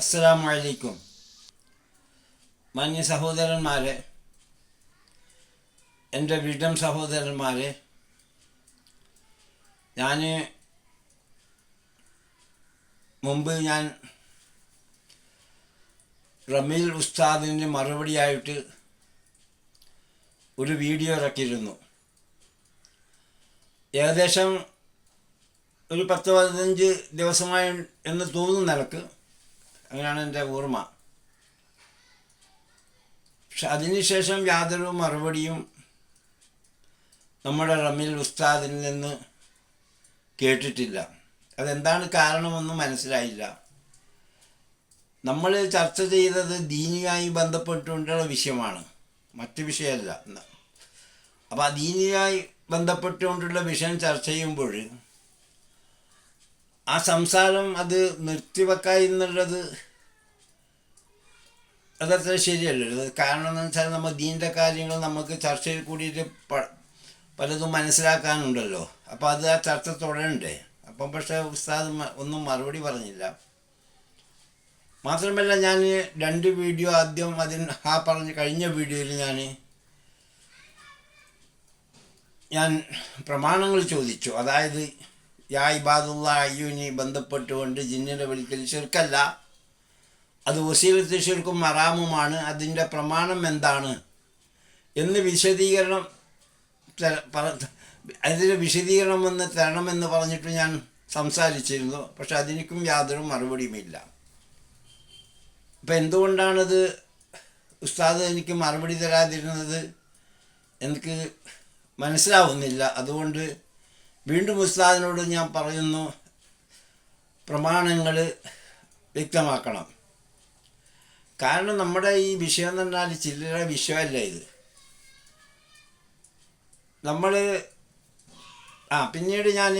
അസ്സലാമു വലൈക്കും മാന്യ സഹോദരന്മാരെ എന്റെ വീട്ടം സഹോദരന്മാരെ ഞാൻ മുമ്പ് ഞാൻ റമീൽ ഉസ്താദിന് മറുപടിയായിട്ട് ഒരു വീഡിയോ ഇറക്കിയിരുന്നു. ഏകദേശം ഒരു പത്ത് പതിനഞ്ച് ദിവസമായി എന്ന് തോന്നുന്ന നിലയ്ക്ക് അങ്ങനെയാണ് എന്റെ ഓർമ്മ. പക്ഷെ അതിനുശേഷം യാതൊരു മറുപടിയും നമ്മുടെ റമീൽ ഉസ്താദിൽ നിന്ന് കേട്ടിട്ടില്ല. അതെന്താണ് കാരണമെന്നും മനസ്സിലായില്ല. നമ്മൾ ചർച്ച ചെയ്തത് ദീനിയായി ബന്ധപ്പെട്ടുകൊണ്ടുള്ള വിഷയമാണ്. മറ്റു വിഷയമല്ല. അപ്പോൾ ആ ദീനിയായി ബന്ധപ്പെട്ടുകൊണ്ടുള്ള വിഷയം ചർച്ച ചെയ്യുമ്പോൾ ആ സംസാരം അത് നിർത്തിവെക്കുക എന്നുള്ളത് അതത്ര ശരിയല്ലല്ലോ. കാരണം എന്ന് വെച്ചാൽ നമ്മൾ ദീന്റെ കാര്യങ്ങൾ നമുക്ക് ചർച്ചയിൽ കൂടിയിട്ട് പലതും മനസ്സിലാക്കാനുണ്ടല്ലോ. അപ്പോൾ അത് ആ ചർച്ച തുടരണ്ടേ? അപ്പം പക്ഷേ ഉസ്താദ് ഒന്നും മറുപടി പറഞ്ഞില്ല. മാത്രമല്ല ഞാൻ രണ്ട് വീഡിയോ ആദ്യം അതിന് ആ പറഞ്ഞ കഴിഞ്ഞ വീഡിയോയിൽ ഞാൻ ഞാൻ പ്രമാണങ്ങൾ ചോദിച്ചു. അതായത് യാ ഇബാദുള്ള അയ്യൂനി ബന്ധപ്പെട്ടുകൊണ്ട് ജിന്നിനെ വിളിക്കൽ ശിർക്കല്ല. അത് വസീലത്ത് ശിർക്കും മറാമുമാണ്. അതിന്റെ പ്രമാണം എന്താണ്? എന്ന് വിശദീകരണം അതിന്റെ വിശദീകരണം എന്ന് തരണമെന്ന് പറഞ്ഞിട്ട് ഞാൻ സംസാരിച്ചിരുന്നു. പക്ഷെ അതിനും യാതൊരു മറുപടിയുമില്ല. അപ്പം എന്തുകൊണ്ടാണത് ഉസ്താദ് എനിക്ക് മറുപടി തരാതിരുന്നത്? എനിക്ക് മനസ്സിലാവുന്നില്ല. അതുകൊണ്ട് വീണ്ടും ഉസ്താദിനോട് ഞാൻ പറയുന്നു പ്രമാണങ്ങൾ വ്യക്തമാക്കണം. കാരണം നമ്മുടെ ഈ വിഷയം എന്ന് പറഞ്ഞാൽ ചില്ലറ വിഷയമല്ല ഇത്. നമ്മൾ ആ പിന്നീട് ഞാൻ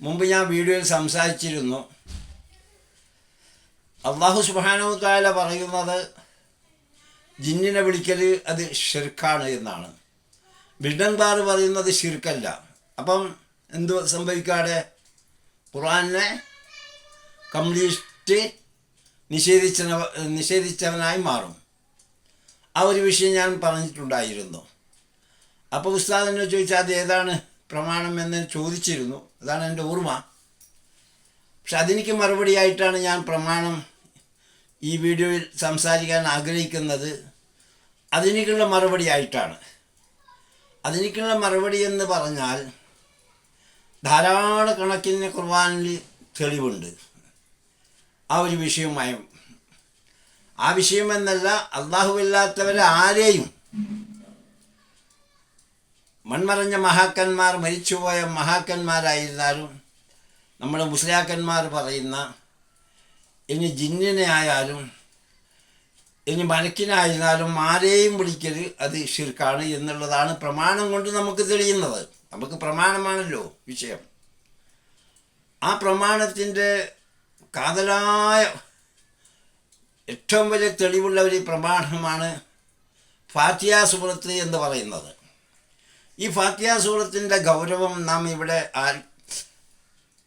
മുമ്പ് ഞാൻ വീഡിയോയിൽ സംസാരിച്ചിരുന്നു. അള്ളാഹു സുബാനു താല പറയുന്നത് ജിന്നിനെ വിളിക്കൽ അത് ഷിർക്കാണ് എന്നാണ്. ബിഡൻബാർ പറയുന്നത് ഷിർക്കല്ല അപ്പം എന്ത് സംഭവിക്കാതെ ഖുറാനെ കംപ്ലീറ്റ് നിഷേധിച്ച നിഷേധിച്ചവനായി മാറും. ആ ഒരു വിഷയം ഞാൻ പറഞ്ഞിട്ടുണ്ടായിരുന്നു. അപ്പോൾ ഉസ്താദിനെ ചോദിച്ചാൽ അത് ഏതാണ് പ്രമാണം എന്ന് ചോദിച്ചിരുന്നു. അതാണ് എന്റെ ഓർമ്മ. പക്ഷെ അതെനിക്ക് മറുപടിയായിട്ടാണ് ഞാൻ പ്രമാണം ഈ വീഡിയോയിൽ സംസാരിക്കാൻ ആഗ്രഹിക്കുന്നത്. അതിനേക്കുള്ള മറുപടി ആയിട്ടാണ് അതിനേക്കുള്ള മറുപടി എന്ന് പറഞ്ഞാൽ ധാരാളക്കണക്കിന് ഖുർബാനിൽ തെളിവുണ്ട്. ആ ഒരു വിഷയമായ ആ വിഷയമെന്നല്ല അള്ളാഹുവില്ലാത്തവരെ ആരെയും മൺമറഞ്ഞ മഹാക്കന്മാർ മരിച്ചുപോയ മഹാക്കന്മാരായിരുന്നാലും നമ്മുടെ മുസ്ലിയാക്കന്മാർ പറയുന്ന ഇനി ജിന്നിനെ ആയാലും ഇനി മലക്കിനായിരുന്നാലും ആരെയും വിളിക്കരുത് അത് ഷിർക്കാണ് എന്നുള്ളതാണ് പ്രമാണം കൊണ്ട് നമുക്ക് തെളിയുന്നത്. നമുക്ക് പ്രമാണമാണല്ലോ വിഷയം. ആ പ്രമാണത്തിന്റെ കാതലായ ഏറ്റവും വലിയ തെളിവുള്ള ഒരു പ്രമാണമാണ് ഫാത്തിയ എന്ന് പറയുന്നത്. ഈ ഫാത്തിയ ഗൗരവം നാം ഇവിടെ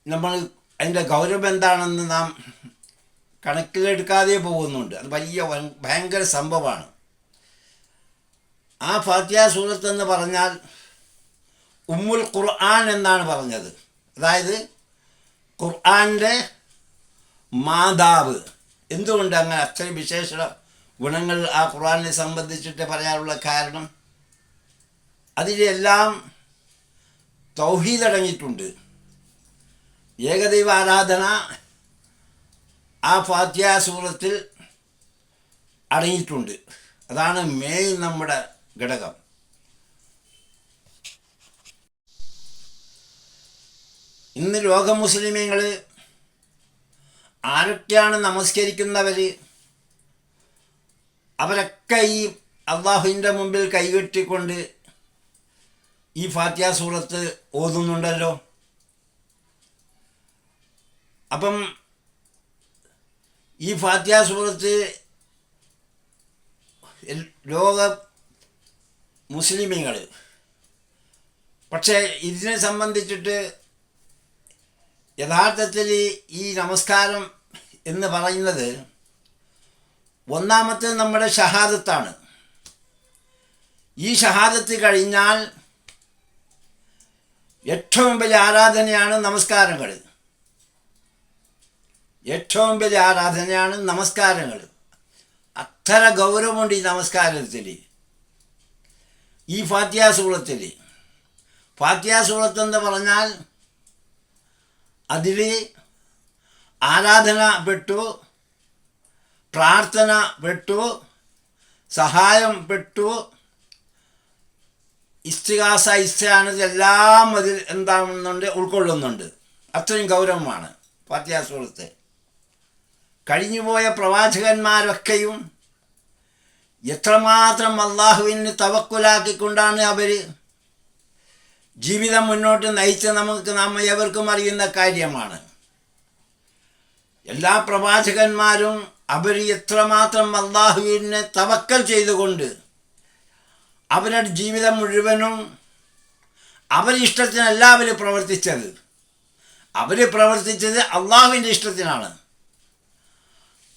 നമ്മൾ അതിന്റെ ഗൗരവം എന്താണെന്ന് നാം കണക്കിലെടുക്കാതെ പോകുന്നുണ്ട്. അത് വലിയ ഭയങ്കര സംഭവമാണ്. ആ ഫാത്തിയ സൂറത്ത് എന്ന് പറഞ്ഞാൽ ഉമ്മുൽ ഖുർആൻ എന്നാണ് പറഞ്ഞത്. അതായത് ഖുർആന്റെ മാതാവ്. എന്തുകൊണ്ട് അങ്ങനെ അത്രയും വിശേഷ ഗുണങ്ങൾ ആ ഖുർആനെ സംബന്ധിച്ചിട്ട് പറയാനുള്ള കാരണം? അതിലെല്ലാം തൗഹീദ് അടങ്ങിയിട്ടുണ്ട്. ഏകദൈവ ആരാധന ആ ഫാത്യ സൂറത്തിൽ അടങ്ങിയിട്ടുണ്ട്. അതാണ് മെയിൻ നമ്മുടെ ഘടകം. ഇന്ന് ലോക മുസ്ലിമീങ്ങൾ ആരൊക്കെയാണ് നമസ്കരിക്കുന്നവർ അവരൊക്കെ ഈ അള്ളാഹുവിന്റെ മുമ്പിൽ കൈകെട്ടിക്കൊണ്ട് ഈ ഫാത്യ സൂറത്ത് ഓതുന്നുണ്ടല്ലോ. അപ്പം ഈ ഫാത്യ സൂറത്ത് ലോക മുസ്ലിമീങ്ങൾ പക്ഷേ ഇതിനെ സംബന്ധിച്ചിട്ട് യഥാർത്ഥത്തിൽ ഈ നമസ്കാരം എന്ന് പറയുന്നത് ഒന്നാമത്തെ നമ്മുടെ ഷഹാദത്താണ്. ഈ ഷഹാദത്ത് കഴിഞ്ഞാൽ ഏറ്റവും വലിയ ആരാധനയാണ് നമസ്കാരങ്ങൾ. ഏറ്റവും വലിയ ആരാധനയാണ് നമസ്കാരങ്ങൾ. അത്ര ഗൗരവമുണ്ട് ഈ നമസ്കാരത്തിൽ. ഈ ഫാത്യാസൂളത്തിൽ ഫാത്യാസൂളത്ത് എന്ന് പറഞ്ഞാൽ അതിൽ ആരാധന പെട്ടു പ്രാർത്ഥന പെട്ടു സഹായം പെട്ടു. ഇസ്തിഹാസ ഇസ്താന എല്ലാം അതിൽ എന്താണെന്നുണ്ട് ഉൾക്കൊള്ളുന്നുണ്ട്. അത്രയും ഗൗരവമാണ് ഫാത്യാസൂളത്ത് കഴിഞ്ഞുപോയ പ്രവാചകന്മാരൊക്കെയും എത്രമാത്രം അള്ളാഹുവിന് തവക്കുലാക്കിക്കൊണ്ടാണ് അവർ ജീവിതം മുന്നോട്ട് നയിച്ച നമുക്ക് നാം ഏവർക്കും അറിയുന്ന കാര്യമാണ്. എല്ലാ പ്രവാചകന്മാരും അവർ എത്രമാത്രം അള്ളാഹുവിനെ തവക്കൽ ചെയ്തുകൊണ്ട് അവരുടെ ജീവിതം മുഴുവനും അവരിഷ്ടത്തിനല്ല അവർ പ്രവർത്തിച്ചത്. അവർ പ്രവർത്തിച്ചത് അള്ളാഹുവിന്റെ ഇഷ്ടത്തിനാണ്.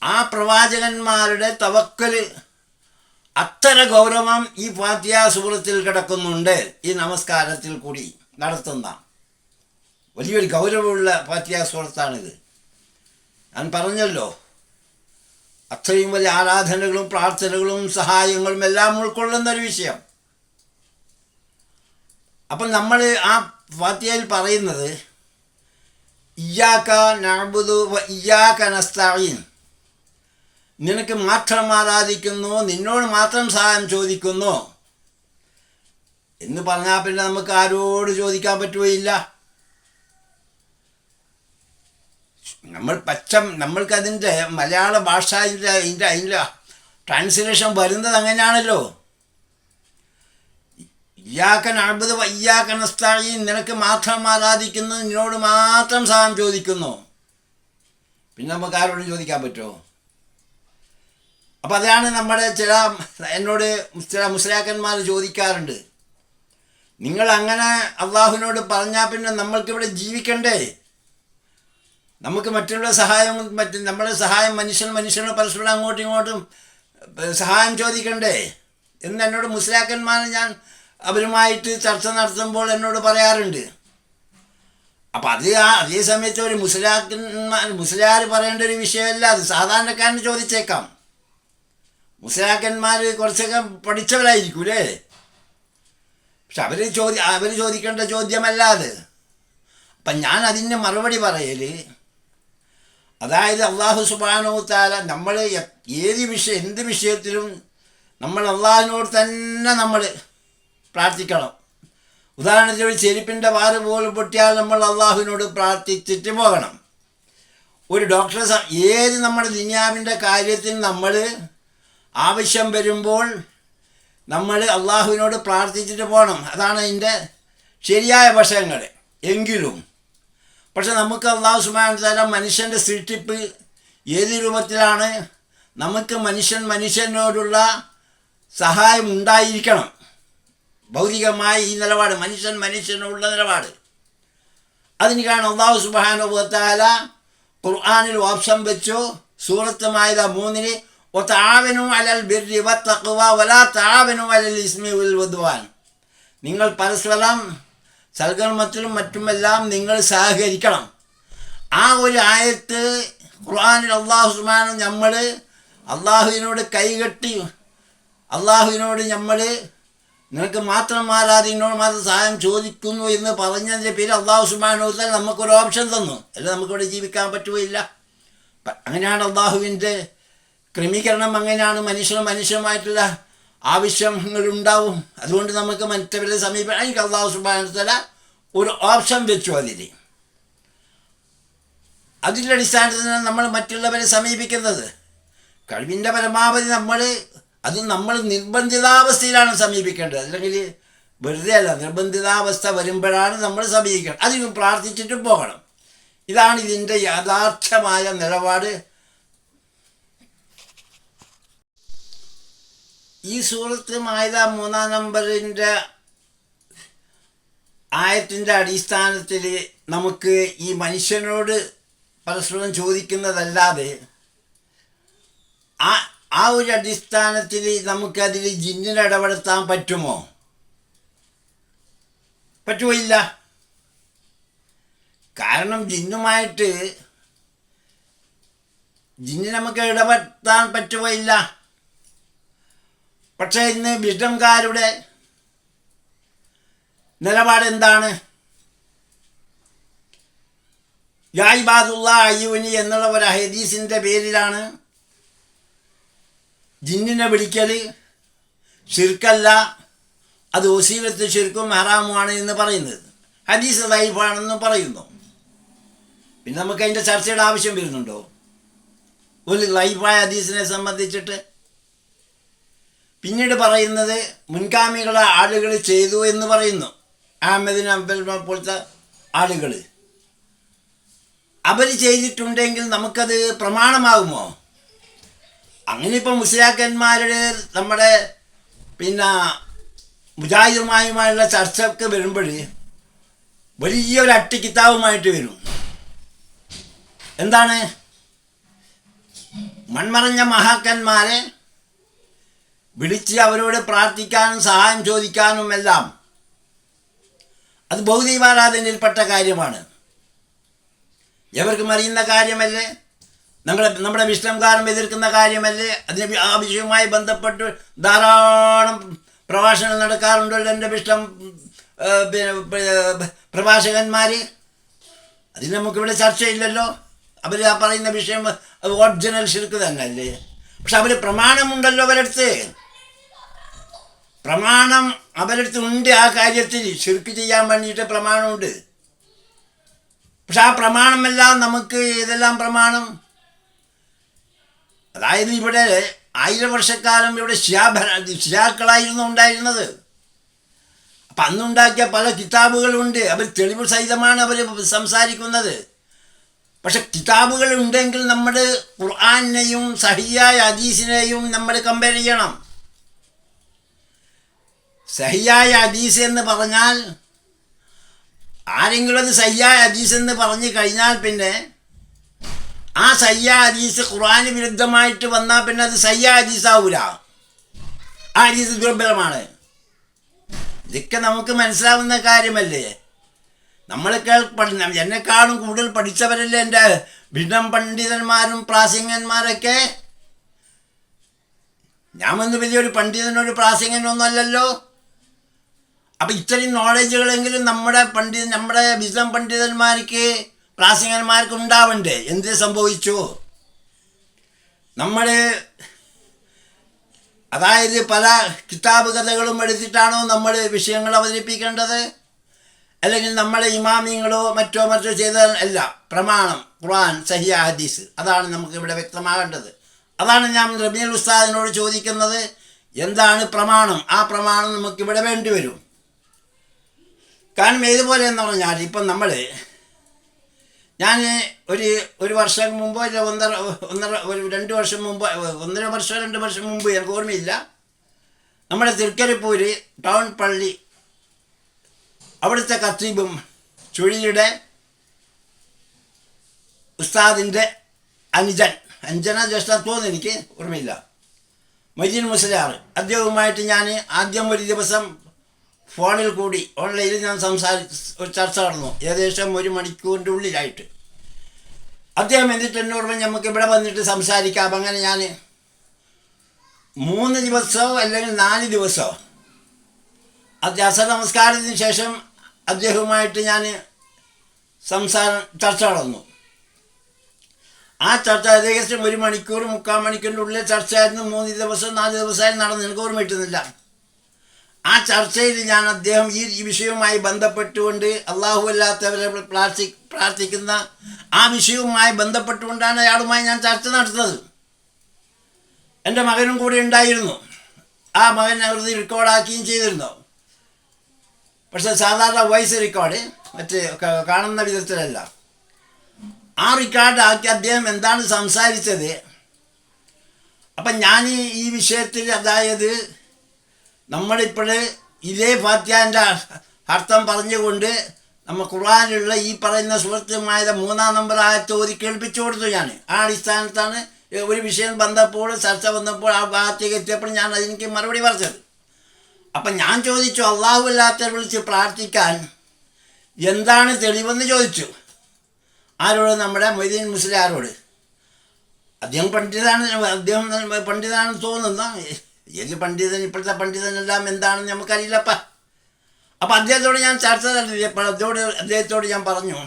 ആ പ്രവാചകന്മാരുടെ തവക്കൽ അത്ര ഗൗരവം ഈ ഫാത്തിയ സുഹൃത്തിൽ കിടക്കുന്നുണ്ട്. ഈ നമസ്കാരത്തിൽ കൂടി നടത്തുന്ന വലിയൊരു ഗൗരവമുള്ള ഫാത്തിയ സുഹൃത്താണിത് ഞാൻ പറഞ്ഞല്ലോ അത്രയും വലിയ ആരാധനകളും പ്രാർത്ഥനകളും സഹായങ്ങളും എല്ലാം ഉൾക്കൊള്ളുന്ന ഒരു വിഷയം. അപ്പം നമ്മൾ ആ ഫാത്തിയയിൽ പറയുന്നത് ഇയാക്ക നബുദു ഇയാക്ക നസ്തഈൻ. നിനക്ക് മാത്രം ആരാധിക്കുന്നു നിന്നോട് മാത്രം സഹായം ചോദിക്കുന്നു. എന്ന് പറഞ്ഞാൽ പിന്നെ നമുക്ക് ആരോട് ചോദിക്കാൻ പറ്റുകയില്ല. നമ്മൾ പച്ച നമ്മൾക്കതിന്റെ മലയാള ഭാഷ അതിന്റെ അതിന്റെ ട്രാൻസ്ലേഷൻ വരുന്നത് അങ്ങനെയാണല്ലോ. ഇയാക്കൻ അഴുപത് വയ്യാക്കനസ്ഥായി നിനക്ക് മാത്രം ആരാധിക്കുന്നു നിന്നോട് മാത്രം സഹായം ചോദിക്കുന്നു. പിന്നെ നമുക്ക് ആരോടും ചോദിക്കാൻ പറ്റുമോ? അപ്പം അതാണ് നമ്മുടെ ചില എന്നോട് ചില മുസ്ലാക്കന്മാർ ചോദിക്കാറുണ്ട്. നിങ്ങൾ അങ്ങനെ അള്ളാഹുവിനോട് പറഞ്ഞാൽ പിന്നെ നമ്മൾക്കിവിടെ ജീവിക്കണ്ടേ? നമുക്ക് മറ്റുള്ള സഹായം മറ്റ് നമ്മുടെ സഹായം മനുഷ്യൻ മനുഷ്യനെ പരസ്പരം അങ്ങോട്ടും ഇങ്ങോട്ടും സഹായം ചോദിക്കണ്ടേ? എന്ന് എന്നോട് മുസ്ലാക്കന്മാർ ഞാൻ അവരുമായിട്ട് ചർച്ച നടത്തുമ്പോൾ എന്നോട് പറയാറുണ്ട്. അപ്പം അത് ആ അതേ സമയത്ത് ഒരു മുസ്ലാക്കന്മാർ മുസ്ലിയാർ പറയേണ്ട ഒരു വിഷയമല്ല. അത് സാധാരണക്കാരന് ചോദിച്ചേക്കാം. മുസ്ലിയാക്കന്മാർ കുറച്ചൊക്കെ പഠിച്ചവരായിരിക്കും അല്ലേ പക്ഷെ അവർ ചോദി അവർ ചോദിക്കേണ്ട ചോദ്യമല്ല അത് അപ്പം ഞാൻ അതിന് മറുപടി പറയൽ അതായത് അള്ളാഹു സുബാനോ താല നമ്മൾ ഏത് വിഷയം എന്ത് വിഷയത്തിലും നമ്മൾ അള്ളാഹിനോട് തന്നെ നമ്മൾ പ്രാർത്ഥിക്കണം. ഉദാഹരണത്തിന് ഒരു ചെരുപ്പിന്റെ വാറ് പോലും പൊട്ടിയാൽ നമ്മൾ അള്ളാഹുവിനോട് പ്രാർത്ഥിച്ചിട്ട് പോകണം. ഒരു ഡോക്ടറെ ഏത് നമ്മുടെ ദുനിയാവിന്റെ കാര്യത്തിൽ നമ്മൾ ആവശ്യം വരുമ്പോൾ നമ്മൾ അള്ളാഹുവിനോട് പ്രാർത്ഥിച്ചിട്ട് പോകണം. അതാണ് അതിന്റെ ശരിയായ വശങ്ങൾ. എങ്കിലും പക്ഷെ നമുക്ക് അള്ളാഹു സുബാൻ തല മനുഷ്യന്റെ സൃഷ്ടിപ്പ് ഏത് രൂപത്തിലാണ്? നമുക്ക് മനുഷ്യൻ മനുഷ്യനോടുള്ള സഹായം ഉണ്ടായിരിക്കണം. ഭൗതികമായ ഈ നിലപാട് മനുഷ്യൻ മനുഷ്യനോടുള്ള നിലപാട്. അതിനൊക്കെയാണ് അള്ളാഹു സുബാനുഭവത്താല ഖുർആാനിൽ ഓപ്ഷൻ വെച്ചു. സൂറത്തുമായത് മൂന്നിന് ഒത്താവനും അലൽ ബിർരി വത്തഖ്വ വലാ താവനും അലൽ ഇസ്മി ഉൽ വദ്വാൻ നിങ്ങൾ പരസ്പരം സൽക്കർമ്മത്തിലും മറ്റുമെല്ലാം നിങ്ങൾ സഹകരിക്കണം. ആ ഒരു ആയത്ത് ഖുർആാനിൽ അള്ളാഹു സുബാനും നമ്മൾ അള്ളാഹുവിനോട് കൈകെട്ടി അള്ളാഹുവിനോട് നമ്മൾ നിനക്ക് മാത്രം ആരാധനയോട് മാത്രം സഹായം ചോദിക്കുന്നു എന്ന് പറഞ്ഞതിന്റെ പേര് അള്ളാഹു സുബാനുത്താൽ നമുക്കൊരു ഓപ്ഷൻ തന്നു. അല്ല നമുക്കിവിടെ ജീവിക്കാൻ പറ്റുകയില്ല. അങ്ങനെയാണ് അള്ളാഹുവിന്റെ ക്രമീകരണം അങ്ങനെയാണ് മനുഷ്യനും മനുഷ്യമായിട്ടുള്ള ആവശ്യങ്ങൾ ഉണ്ടാവും അതുകൊണ്ട് നമുക്ക് മറ്റവരുടെ സമീപം എനിക്ക് അള്ളാഹു സുബാനുത്തല ഒരു ഓപ്ഷൻ വെച്ചു അതിൽ അതിന്റെ അടിസ്ഥാനത്തിലാണ് നമ്മൾ മറ്റുള്ളവരെ സമീപിക്കുന്നത്. കഴിവിന്റെ പരമാവധി നമ്മൾ അത് നമ്മൾ നിർബന്ധിതാവസ്ഥയിലാണ് സമീപിക്കേണ്ടത്. അല്ലെങ്കിൽ വെറുതെ അല്ല നിർബന്ധിതാവസ്ഥ വരുമ്പോഴാണ് നമ്മൾ സമീപിക്കേണ്ടത്. അതിന് പ്രാർത്ഥിച്ചിട്ട് പോകണം. ഇതാണ് ഇതിന്റെ യാഥാർത്ഥ്യമായ നിലപാട്. ഈ സൂറത്ത് മായത മൂന്നാം നമ്പറിന്റെ ആയത്തിന്റെ അടിസ്ഥാനത്തിൽ നമുക്ക് ഈ മനുഷ്യനോട് പരസ്പരം ചോദിക്കുന്നതല്ലാതെ ആ ആ ഒരു അടിസ്ഥാനത്തിൽ നമുക്കതിൽ ജിന്നിനെ ഇടപെടുത്താൻ പറ്റുമോ? പറ്റുമോ കാരണം ജിന്നുമായിട്ട് ജിന്നിന് നമുക്ക് ഇടപെടുത്താൻ പറ്റുമോ പക്ഷേ ഇന്ന് വിഷ്ണംകാരുടെ നിലപാട് എന്താണ് യായിബാദുള്ള അയ്യൂനി എന്നുള്ള ഒരു ഹദീസിന്റെ പേരിലാണ് ജിന്നിനെ വിളിക്കൽ ഷിർക്കല്ല അത് ഒസീലത്ത് ഷിർക്കും ഹറാമുമാണ് എന്ന് പറയുന്നത്. ഹദീസ് ലൈഫാണെന്ന് പറയുന്നു. പിന്നെ നമുക്ക് അതിന്റെ ചർച്ചയുടെ ആവശ്യം വരുന്നുണ്ടോ? ഒരു ലൈഫായ ഹദീസിനെ സംബന്ധിച്ചിട്ട് പിന്നീട് പറയുന്നത് മുൻഗാമികളെ ആളുകൾ ചെയ്തു എന്ന് പറയുന്നു. അഹമ്മദിന് അബ്ബൽ പോലത്തെ ആളുകൾ അവർ ചെയ്തിട്ടുണ്ടെങ്കിൽ നമുക്കത് പ്രമാണമാകുമോ അങ്ങനെ ഇപ്പം മുസ്ലിയാക്കന്മാരുടെ നമ്മുടെ പിന്നെ മുജാഹിദുമായുമായുള്ള ചർച്ചയൊക്കെ വരുമ്പോൾ വലിയൊരു അട്ടി കിതാബുമായിട്ട് വരും. എന്താണ്? മൺമറഞ്ഞ മഹാക്കന്മാരെ വിളിച്ച് അവരോട് പ്രാർത്ഥിക്കാനും സഹായം ചോദിക്കാനും എല്ലാം. അത് ഭൗതികാരാധനയിൽപ്പെട്ട കാര്യമാണ്. എവർക്കും അറിയുന്ന കാര്യമല്ലേ? നമ്മുടെ നമ്മുടെ വിഷ്ണംകാരം എതിർക്കുന്ന കാര്യമല്ലേ? അതിന് ആ വിഷയവുമായി ബന്ധപ്പെട്ട് ധാരാളം പ്രഭാഷണം നടക്കാറുണ്ടല്ലോ എന്റെ വിഷ്ടം പ്രഭാഷകന്മാർ അതിന് നമുക്കിവിടെ ചർച്ചയില്ലല്ലോ. അവർ ആ പറയുന്ന വിഷയം ഒറിജിനൽ ഒറിജിനൽ തന്നെ അല്ലേ പക്ഷെ അവർ പ്രമാണമുണ്ടല്ലോ അവരടുത്ത്. പ്രമാണം അവരടുത്ത് ഉണ്ട് ആ കാര്യത്തിൽ ശുരുക്ക് ചെയ്യാൻ വേണ്ടിയിട്ട് പ്രമാണമുണ്ട്. പക്ഷെ ആ പ്രമാണമെല്ലാം നമുക്ക് ഏതെല്ലാം പ്രമാണം? അതായത് ഇവിടെ ആയിരം വർഷക്കാലം ഇവിടെ ശിയാഭര ശിയാക്കളായിരുന്നു ഉണ്ടായിരുന്നത്. അപ്പം അന്നുണ്ടാക്കിയ പല കിതാബുകളുണ്ട്. അവർ തെളിവ് സഹിതമാണ് അവർ സംസാരിക്കുന്നത്. പക്ഷെ കിതാബുകൾ ഉണ്ടെങ്കിൽ നമ്മുടെ ഖുർആാനെയും സഹിയായ അജീസിനെയും നമ്മൾ കമ്പയർ ചെയ്യണം. സഹിയായ ഹദീസ് എന്ന് പറഞ്ഞാൽ ആരെങ്കിലും അത് സയ്യായ ഹദീസ് എന്ന് പറഞ്ഞു കഴിഞ്ഞാൽ പിന്നെ ആ സയ്യ ഹദീസ് ഖുർആന് വിരുദ്ധമായിട്ട് വന്നാൽ പിന്നെ അത് സയ്യ ഹദീസ് ആവൂല. ആ ഹദീസ് ദുർബലമാണ്. ഇതൊക്കെ നമുക്ക് മനസ്സിലാവുന്ന കാര്യമല്ലേ? നമ്മൾ കേൾക്കണം എന്നെക്കാളും കൂടുതൽ പഠിച്ചവരല്ലേ എന്റെ ഭിന്നം പണ്ഡിതന്മാരും പ്രാസംഗന്മാരൊക്കെ ഞാൻ വന്ന് വലിയൊരു പണ്ഡിതനൊരു പ്രാസംഗനൊന്നുമല്ലല്ലോ അപ്പം ഇത്രയും നോളേജുകളെങ്കിലും നമ്മുടെ പണ്ഡിത നമ്മുടെ വിസം പണ്ഡിതന്മാർക്ക് പ്രാസംഗന്മാർക്ക് ഉണ്ടാവണ്ടേ? എന്ത് സംഭവിച്ചു? നമ്മൾ അതായത് പല കിതാബ് കഥകളും എടുത്തിട്ടാണോ നമ്മൾ വിഷയങ്ങൾ അവതരിപ്പിക്കേണ്ടത്? അല്ലെങ്കിൽ നമ്മളെ ഇമാമിങ്ങളോ മറ്റോ മറ്റോ ചെയ്ത അല്ല പ്രമാണം ഖുർആൻ സഹിയ ഹദീസ് അതാണ് നമുക്ക് ഇവിടെ വ്യക്തമാകേണ്ടത്. അതാണ് ഞാൻ റബീൽ ഉസ്താദിനോട് ചോദിക്കുന്നത് എന്താണ് പ്രമാണം? ആ പ്രമാണം നമുക്കിവിടെ വേണ്ടി വരും. കാരണം ഏതുപോലെ എന്ന് പറഞ്ഞാൽ ഇപ്പം നമ്മൾ ഞാൻ ഒരു ഒരു വർഷം മുമ്പോ ഇല്ല ഒന്നര ഒന്നര ഒരു രണ്ട് വർഷം മുമ്പ് ഒന്നര വർഷം രണ്ട് വർഷം മുമ്പ് എനിക്ക് ഓർമ്മയില്ല. നമ്മുടെ തിരുക്കരിപ്പൂര് ടൗൺ പള്ളി അവിടുത്തെ കത്തീബും ചുഴിയുടെ ഉസ്താദിന്റെ അനുജൻ. അഞ്ജന ജ്യേഷ്ഠത്വമെന്ന് എനിക്ക് ഓർമ്മയില്ല. മജീൻ മുസ്ലിയാർ അദ്ദേഹവുമായിട്ട് ഞാൻ ആദ്യം ഒരു ദിവസം ഫോണിൽ കൂടി ഓൺലൈനിൽ ഞാൻ സംസാരിച്ച് ഒരു ചർച്ച നടന്നു. ഏകദേശം ഒരു മണിക്കൂറിന്റെ ഉള്ളിലായിട്ട്. അദ്ദേഹം എന്നിട്ട് എന്നോട് നമുക്ക് ഇവിടെ വന്നിട്ട് സംസാരിക്കാം. അങ്ങനെ ഞാൻ മൂന്ന് ദിവസമോ അല്ലെങ്കിൽ നാല് ദിവസമോ അസർ നമസ്കാരത്തിന് ശേഷം അദ്ദേഹവുമായിട്ട് ഞാൻ സംസാരം ചർച്ച നടന്നു. ആ ചർച്ച ഏകദേശം ഒരു മണിക്കൂർ മുക്കാൽ മണിക്കൂറിന്റെ ഉള്ളിൽ ചർച്ചയായിരുന്നു മൂന്ന് ദിവസം നാല് ദിവസമായി നടന്നു എനിക്ക് ഓർമ്മ കിട്ടുന്നില്ല. ആ ചർച്ചയിൽ ഞാൻ അദ്ദേഹം ഈ വിഷയവുമായി ബന്ധപ്പെട്ടുകൊണ്ട് അള്ളാഹു അല്ലാത്തവരെ പ്രാർത്ഥി പ്രാർത്ഥിക്കുന്ന ആ വിഷയവുമായി ബന്ധപ്പെട്ടുകൊണ്ടാണ് അയാളുമായി ഞാൻ ചർച്ച നടത്തുന്നത്. എന്റെ മകനും കൂടെ ഉണ്ടായിരുന്നു. ആ മകൻ അവരുത് റെക്കോർഡാക്കുകയും ചെയ്തിരുന്നു. പക്ഷേ സാധാരണ വോയിസ് റെക്കോർഡ് മറ്റ് കാണുന്ന വിധത്തിലല്ല. ആ റെക്കോർഡാക്കി അദ്ദേഹം എന്താണ് സംസാരിച്ചത്? അപ്പം ഞാൻ ഈ വിഷയത്തിൽ അതായത് നമ്മളിപ്പോൾ ഇതേ ഫാത്യാന്റെ അർത്ഥം പറഞ്ഞുകൊണ്ട് നമ്മ ഖുർആാനിലുള്ള ഈ പറയുന്ന സുഹൃത്തുമായ മൂന്നാം നമ്പർ ആയത്ത് ഓതി കേൾപ്പിച്ചു കൊടുത്തു ഞാൻ ആ അടിസ്ഥാനത്താണ് ഒരു വിഷയം വന്നപ്പോൾ ചർച്ച വന്നപ്പോൾ ആ ഭാഗത്തേക്ക് എത്തിയപ്പോൾ ഞാൻ അതെനിക്ക് മറുപടി പറഞ്ഞത്. അപ്പം ഞാൻ ചോദിച്ചു അള്ളാഹു അല്ലാത്ത വിളിച്ച് പ്രാർത്ഥിക്കാൻ എന്താണ് തെളിവെന്ന് ചോദിച്ചു. ആരോട്? നമ്മുടെ മൊയ്തീൻ മുസ്ലിയാരോട്. അദ്ദേഹം പണ്ഡിതാണ് അദ്ദേഹം പണ്ഡിതാണെന്ന് തോന്നുന്നു. ഏത് പണ്ഡിതൻ ഇപ്പോഴത്തെ പണ്ഡിതനെല്ലാം എന്താണെന്ന് നമുക്കറിയില്ലപ്പ. അപ്പം അദ്ദേഹത്തോട് ഞാൻ ചർച്ച അദ്ദേഹത്തോട് അദ്ദേഹത്തോട് ഞാൻ പറഞ്ഞു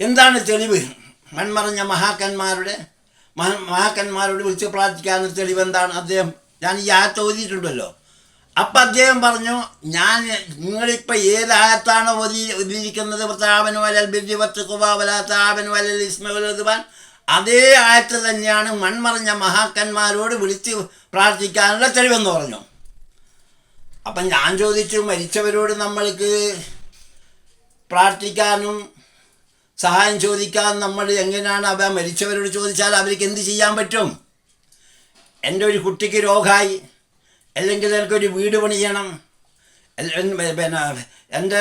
എന്താണ് തെളിവ്? മൺമറഞ്ഞ മഹാക്കന്മാരുടെ മഹ മഹാക്കന്മാരോട് വിളിച്ച് പ്രാർത്ഥിക്കാവുന്ന തെളിവ് എന്താണ് അദ്ദേഹം? ഞാൻ ഈ ആയത്ത് ഓതിയിട്ടുണ്ടല്ലോ അപ്പം അദ്ദേഹം പറഞ്ഞു ഞാൻ നിങ്ങളിപ്പോൾ ഏത് ആയത്താണോ ഓതി ഓതിയിരിക്കുന്നത് താപനു വലൽ ബിദ്ധിവത്ത് കുബാവല താപനു വലൽ അതേ ആയത്ത് തന്നെയാണ് മൺമറഞ്ഞ മഹാക്കന്മാരോട് വിളിച്ച് പ്രാർത്ഥിക്കാനുള്ള തെളിവെന്ന് പറഞ്ഞു. അപ്പം ഞാൻ ചോദിച്ചു മരിച്ചവരോട് നമ്മൾക്ക് പ്രാർത്ഥിക്കാനും സഹായം ചോദിക്കാൻ നമ്മൾ എങ്ങനെയാണ് അവ മരിച്ചവരോട് ചോദിച്ചാൽ അവർക്ക് എന്ത് ചെയ്യാൻ പറ്റും? എന്റെ ഒരു കുട്ടിക്ക് രോഗമായി അല്ലെങ്കിൽ എനിക്കൊരു വീട് പണിയണം പിന്നെ എന്റെ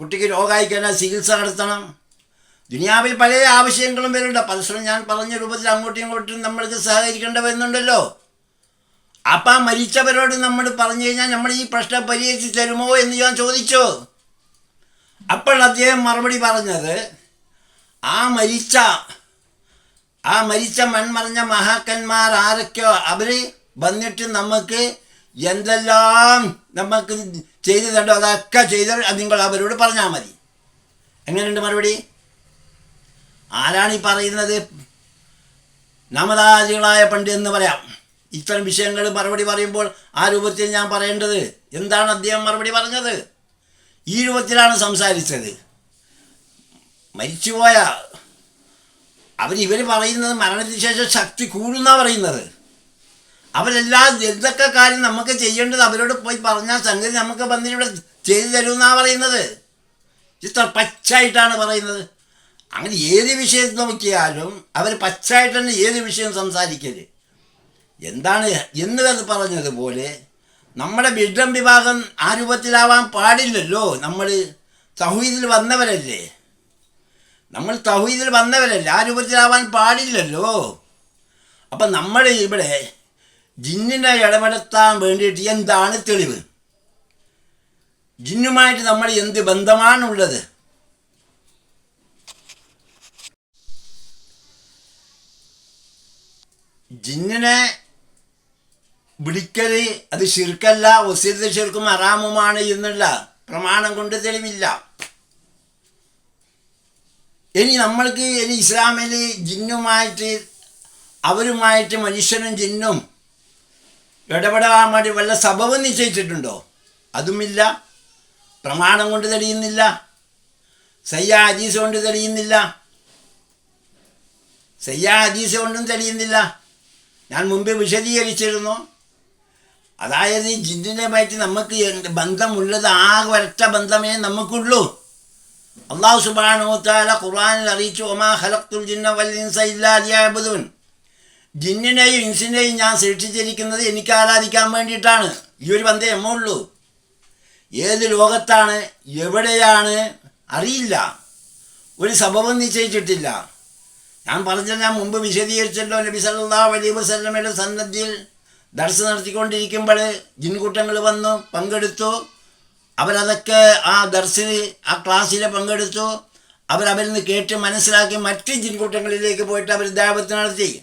കുട്ടിക്ക് രോഗമായി കഴിഞ്ഞാൽ ചികിത്സ നടത്തണം ദുനിയാവിൽ പല ആവശ്യങ്ങളും വരുന്നുണ്ട്. പരസ്പരം ഞാൻ പറഞ്ഞ രൂപത്തിൽ അങ്ങോട്ടും ഇങ്ങോട്ടും നമ്മൾക്ക് സഹകരിക്കേണ്ട വരുന്നുണ്ടല്ലോ അപ്പം ആ മരിച്ചവരോട് നമ്മൾ പറഞ്ഞു കഴിഞ്ഞാൽ നമ്മൾ ഈ പ്രശ്നം പരിഹരിച്ച് തരുമോ എന്ന് ഞാൻ ചോദിച്ചു. അപ്പോൾ അദ്ദേഹം മറുപടി പറഞ്ഞത് ആ മരിച്ച ആ മരിച്ച മൺമറഞ്ഞ മഹാക്കന്മാർ ആരൊക്കെയോ അവർ വന്നിട്ട് നമുക്ക് എന്തെല്ലാം നമുക്ക് ചെയ്തു തരണ്ടോ അതൊക്കെ ചെയ്ത് നിങ്ങൾ അവരോട് പറഞ്ഞാൽ മതി. എങ്ങനെയുണ്ട് മറുപടി? ആരാണ് ഈ പറയുന്നത്? നാമധാരികളായ പണ്ട് എന്ന് പറയാം. ഇത്തരം വിഷയങ്ങൾ മറുപടി പറയുമ്പോൾ ആ രൂപത്തിൽ ഞാൻ പറയേണ്ടത് എന്താണ് അദ്ദേഹം മറുപടി പറഞ്ഞത്? ഈ രൂപത്തിലാണ് സംസാരിച്ചത്. മരിച്ചുപോയ അവർ ഇവർ പറയുന്നത് മരണത്തിന് ശേഷം ശക്തി കൂടുന്ന പറയുന്നത്. അവരെല്ലാം എന്തൊക്കെ കാര്യം നമുക്ക് ചെയ്യേണ്ടത് അവരോട് പോയി പറഞ്ഞാൽ സംഗതി നമുക്ക് വന്നിവിടെ ചെയ്തു തരുമെന്നാണ് പറയുന്നത്? ഇത്ര പച്ചായിട്ടാണ് പറയുന്നത്. അങ്ങനെ ഏത് വിഷയം നോക്കിയാലും അവർ പച്ചായിട്ട് തന്നെ ഏത് വിഷയം സംസാരിക്കരുത് എന്താണ് എന്ന് വേറെ പറഞ്ഞതുപോലെ നമ്മുടെ ബിഡം വിഭാഗം ആ രൂപത്തിലാവാൻ പാടില്ലല്ലോ. നമ്മൾ തഹീദിൽ വന്നവരല്ലേ? നമ്മൾ തഹീദിൽ വന്നവരല്ലേ? ആ രൂപത്തിലാവാൻ പാടില്ലല്ലോ. അപ്പം നമ്മൾ ഇവിടെ ജിന്നിനെ ഇടപെടുത്താൻ വേണ്ടിയിട്ട് എന്താണ് തെളിവ്? ജിന്നുമായിട്ട് നമ്മൾ എന്ത് ബന്ധമാണുള്ളത്? ജിന്നിനെ വിളിക്കൽ അത് ശിർക്കല്ല ഒസീദ് ശിർക്കും അറാമുമാണ് എന്നുള്ള പ്രമാണം കൊണ്ട് തെളിവില്ല. ഇനി നമ്മൾക്ക് ഇനി ഇസ്ലാമിൽ ജിന്നുമായിട്ട് അവരുമായിട്ട് മനുഷ്യനും ജിന്നും ഇടപെടാൻ വേണ്ടി വല്ല സബവ് നിശ്ചയിച്ചിട്ടുണ്ടോ? അതുമില്ല. പ്രമാണം കൊണ്ട് തെളിയുന്നില്ല. സയ്യാ അജീസ് കൊണ്ട് തെളിയുന്നില്ല. സയ്യാ അജീസ് കൊണ്ടും തെളിയുന്നില്ല. ഞാൻ മുമ്പ് വിശദീകരിച്ചിരുന്നു. അതായത് ഈ ജിന്നിനുമായിട്ട് നമുക്ക് ബന്ധമുള്ളത് ആ ഒരൊറ്റ ബന്ധമേ നമുക്കുള്ളൂ. അള്ളാഹു സുബാനോത്താല ഖുർആനിൽ അറിയിച്ചു ഒമാ ഹലക്തുൽ ജിന്ന വൽ ഇൻസ ഇല്ലാ ലിയഅ്ബുദൂൻ ജിന്നിനെയും ഇൻസിനെയും ഞാൻ സൃഷ്ടിച്ചിരിക്കുന്നത് എനിക്ക് ആരാധിക്കാൻ വേണ്ടിയിട്ടാണ്. ഈ ഒരു ബന്ധമേ ഉള്ളൂ ഏത് ലോകത്താണ് എവിടെയാണ് അറിയില്ല. ഒരു സംഭവം നിശ്ചയിച്ചിട്ടില്ല. ഞാൻ പറഞ്ഞ ഞാൻ മുമ്പ് വിശദീകരിച്ചല്ലോ നബി സല്ലല്ലാഹു അലൈഹി വസ്ലമയുടെ സന്നദ്ധിയിൽ ദർശനം നടത്തിക്കൊണ്ടിരിക്കുമ്പോൾ ജിൻകൂട്ടങ്ങൾ വന്നു പങ്കെടുത്തു. അവരതൊക്കെ ആ ദർശന ആ ക്ലാസ്സിൽ പങ്കെടുത്തു. അവരവരിൽ നിന്ന് കേട്ട് മനസ്സിലാക്കി മറ്റ് ജിൻകൂട്ടങ്ങളിലേക്ക് പോയിട്ട് അവർ ദാപത്ത് നടത്തി.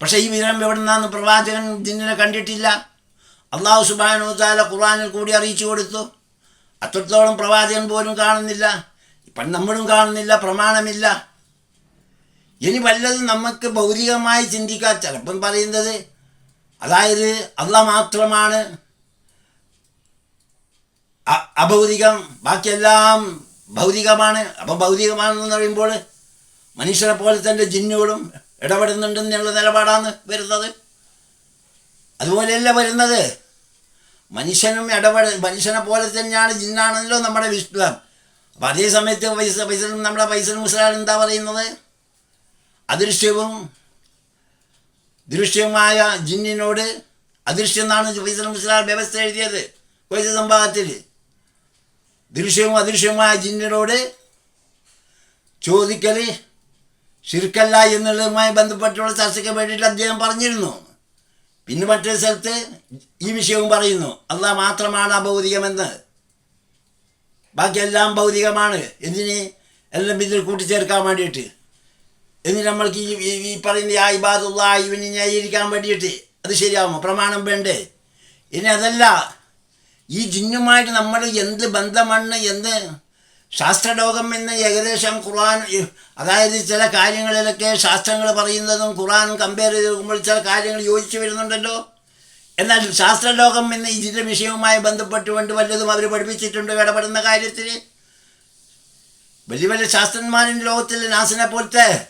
പക്ഷേ ഈ വിവരം എവിടെ നിന്നാന്ന് പ്രവാചകൻ ജിന്നിനെ കണ്ടിട്ടില്ല. അള്ളാഹു സുബാനു താല ഖുർആനിൽ കൂടി അറിയിച്ചു കൊടുത്തു. അത്രത്തോളം പ്രവാചകൻ പോലും കാണുന്നില്ല. ഇപ്പം നമ്മളും കാണുന്നില്ല പ്രമാണമില്ല. ഇനി വല്ലതും നമുക്ക് ഭൗതികമായി ചിന്തിക്കാൻ ചിലപ്പം പറയുന്നത് അതായത് അല്ല മാത്രമാണ് അഭൗതികം ബാക്കിയെല്ലാം ഭൗതികമാണ്. അപ്പം ഭൗതികമാണെന്ന് പറയുമ്പോൾ മനുഷ്യരെ പോലെ തന്നെ ജിന്നുകളും ഇടപെടുന്നുണ്ടെന്നുള്ള നിലപാടാണ് വരുന്നത്. അതുപോലെയല്ല വരുന്നത് മനുഷ്യനും ഇടപെട മനുഷ്യനെ പോലെ തന്നെയാണ് ജിന്നാണല്ലോ നമ്മുടെ വിശ്വാസം അപ്പം അതേ സമയത്ത് പൈസ പൈസ നമ്മുടെ പൈസ മുസ്ലാൻ എന്താ പറയുന്നത്? അദൃശ്യവും ദൃശ്യവുമായ ജിന്നിനോട് അദൃശ്യം എന്നാണ് ഫൈസൽ വ്യവസ്ഥ എഴുതിയത്. പൈസ സംഭവത്തിൽ ദൃശ്യവും അദൃശ്യവുമായ ജിന്നിനോട് ചോദിക്കൽ ശിർക്കല്ല എന്നുള്ളതുമായി ബന്ധപ്പെട്ടുള്ള ചർച്ചയ്ക്ക് വേണ്ടിയിട്ട് അദ്ദേഹം പറഞ്ഞിരുന്നു. പിന്നെ മറ്റൊരു സ്ഥലത്ത് ഈ വിഷയവും പറയുന്നു. അല്ല മാത്രമാണ് അഭൗതികമെന്ന്. ബാക്കിയെല്ലാം ഭൗതികമാണ്. എന്തിന്? എല്ലാം ഇതിൽ കൂട്ടിച്ചേർക്കാൻ വേണ്ടിയിട്ട്. എന്നിട്ട് നമ്മൾക്ക് ഈ ഈ- പറയുന്ന ആ ഇബാദുള്ള ഇവന് ന്യായീകരിക്കാൻ വേണ്ടിയിട്ട് അത് ശരിയാവുമോ? പ്രമാണം വേണ്ടേ? ഇനി അതല്ല ഈ ജിന്നുമായിട്ട് നമ്മൾ എന്ത് ബന്ധമാണ് എന്ത് ശാസ്ത്രലോകം എന്ന് ഏകദേശം ഖുർആൻ അതായത് ചില കാര്യങ്ങളിലൊക്കെ ശാസ്ത്രങ്ങൾ പറയുന്നതും ഖുർആൻ കമ്പയർ ചെയ്ത് നോക്കുമ്പോൾ ചില കാര്യങ്ങൾ യോജിച്ച് വരുന്നുണ്ടല്ലോ. എന്നാൽ ശാസ്ത്രലോകം എന്ന് ഇതിന്റെ വിഷയവുമായി ബന്ധപ്പെട്ടുകൊണ്ട് വല്ലതും അവർ പഠിപ്പിച്ചിട്ടുണ്ട് ഇടപെടുന്ന കാര്യത്തിൽ? വലിയ വലിയ ശാസ്ത്രന്മാരുടെ ലോകത്തിൽ നാസിനെ പോലത്തെ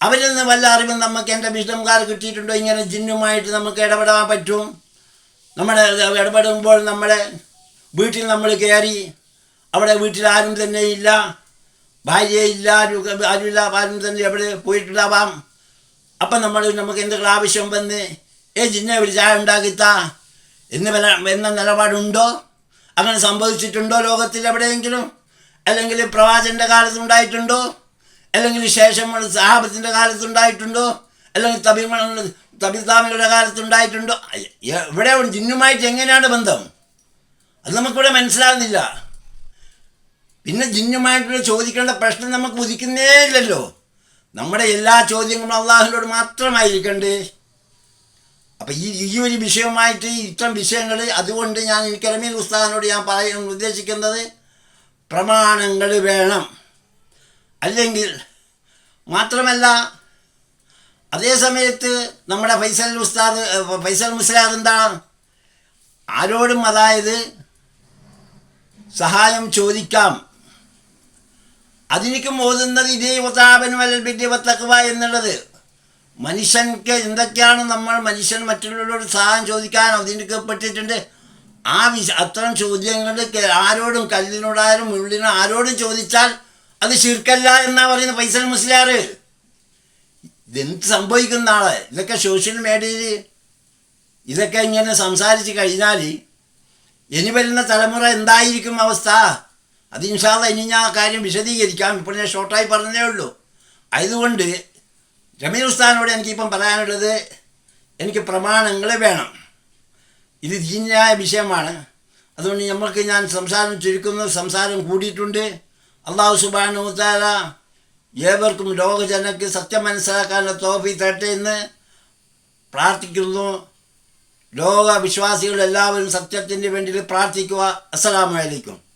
അവരിൽ നിന്ന് വല്ല അറിവും നമുക്ക് എന്റെ വിഷ്ണുകാർ കിട്ടിയിട്ടുണ്ടോ? ഇങ്ങനെ ജിന്നുമായിട്ട് നമുക്ക് ഇടപെടാൻ പറ്റും? നമ്മുടെ ഇടപെടുമ്പോൾ നമ്മുടെ വീട്ടിൽ നമ്മൾ കയറി അവിടെ വീട്ടിൽ ആരും തന്നെ ഇല്ല ഭാര്യയില്ല ആരും ആരുമില്ല ആരും തന്നെ എവിടെ പോയിട്ടുണ്ടാവാം? അപ്പം നമ്മൾ നമുക്ക് എന്തെങ്കിലും ആവശ്യം വന്ന് ഏ ജിന്നെ ഒരു ചായ ഉണ്ടാക്കിത്താ. എന്ന് വല്ല എന്ന നിലപാടുണ്ടോ? അങ്ങനെ സംഭവിച്ചിട്ടുണ്ടോ ലോകത്തിൽ എവിടെയെങ്കിലും? അല്ലെങ്കിൽ പ്രവാചന്റെ കാലത്ത് ഉണ്ടായിട്ടുണ്ടോ? അല്ലെങ്കിൽ ശേഷം സഹാബത്തിന്റെ കാലത്തുണ്ടായിട്ടുണ്ടോ? അല്ലെങ്കിൽ തബിമ തബിതാമികളുടെ കാലത്തുണ്ടായിട്ടുണ്ടോ? ഇവിടെ ജിന്നുമായിട്ട് എങ്ങനെയാണ് ബന്ധം? അത് നമുക്കിവിടെ മനസ്സിലാകുന്നില്ല. പിന്നെ ജിന്നുമായിട്ടുള്ള ചോദിക്കേണ്ട പ്രശ്നം നമുക്ക് ഉദിക്കുന്നേ ഇല്ലല്ലോ. നമ്മുടെ എല്ലാ ചോദ്യങ്ങളും അള്ളാഹുവിനോട് മാത്രമായിരിക്കണ്ടേ? അപ്പം ഈ ഈ ഒരു വിഷയവുമായിട്ട് ഇത്തരം വിഷയങ്ങൾ അതുകൊണ്ട് ഞാൻ എനിക്ക് അലമീൻ ഉസ്താദിനോട് ഞാൻ പറയാൻ ഉദ്ദേശിക്കുന്നത് പ്രമാണങ്ങൾ വേണം. അല്ലെങ്കിൽ മാത്രമല്ല അതേ സമയത്ത് നമ്മുടെ ഫൈസൽ ഉസ്താദ് ഫൈസൽ മുസ്ലാദ് എന്താണ് ആരോടും അതായത് സഹായം ചോദിക്കാം. അതിനിക്കും ഓതുന്നത് ഇതേ വതാപനും അല്ലെങ്കിൽ ബിദ്യ വത്തക്കുവ എന്നുള്ളത്. മനുഷ്യൻക്ക് എന്തൊക്കെയാണ് നമ്മൾ മനുഷ്യൻ മറ്റുള്ളവരോട് സഹായം ചോദിക്കാൻ അതിനിക്കപ്പെട്ടിട്ടുണ്ട് ആ വിശ അത്തരം ചോദ്യങ്ങൾ ആരോടും കല്ലിനോടായാലും ഉള്ളിനോ ആരോടും ചോദിച്ചാൽ അത് ശിർക്കല്ല എന്നാ പറയുന്ന പൈസൽ മുസ്ലിയാർ. ഇതെന്ത് സംഭവിക്കുന്ന ആളെ? ഇതൊക്കെ സോഷ്യൽ മീഡിയയിൽ ഇതൊക്കെ ഇങ്ങനെ സംസാരിച്ച് കഴിഞ്ഞാൽ ഇനി വരുന്ന തലമുറ എന്തായിരിക്കും അവസ്ഥ? അത് ഇൻഷാല്ല ഇനി ഞാൻ ആ കാര്യം വിശദീകരിക്കാം. ഇപ്പോൾ ഞാൻ ഷോർട്ടായി പറഞ്ഞേ ഉള്ളൂ. അതുകൊണ്ട് ജമീൽ ഉസ്താനോട് എനിക്കിപ്പം പറയാനുള്ളത് എനിക്ക് പ്രമാണങ്ങൾ വേണം. ഇത് ദീനായ വിഷയമാണ്. അതുകൊണ്ട് നമ്മൾക്ക് ഞാൻ സംസാരം ചുരുക്കുന്നു. സംസാരം കൂടിയിട്ടുണ്ട്. അള്ളാഹു സുബാനുത്താല ഏവർക്കും ലോകജനക്ക് സത്യം മനസ്സിലാക്കാനുള്ള തോഫി തരട്ടെ എന്ന് പ്രാർത്ഥിക്കുന്നു. ലോക വിശ്വാസികൾ എല്ലാവരും സത്യത്തിന്റെ വേണ്ടി പ്രാർത്ഥിക്കുക. അസ്സലാമലൈക്കും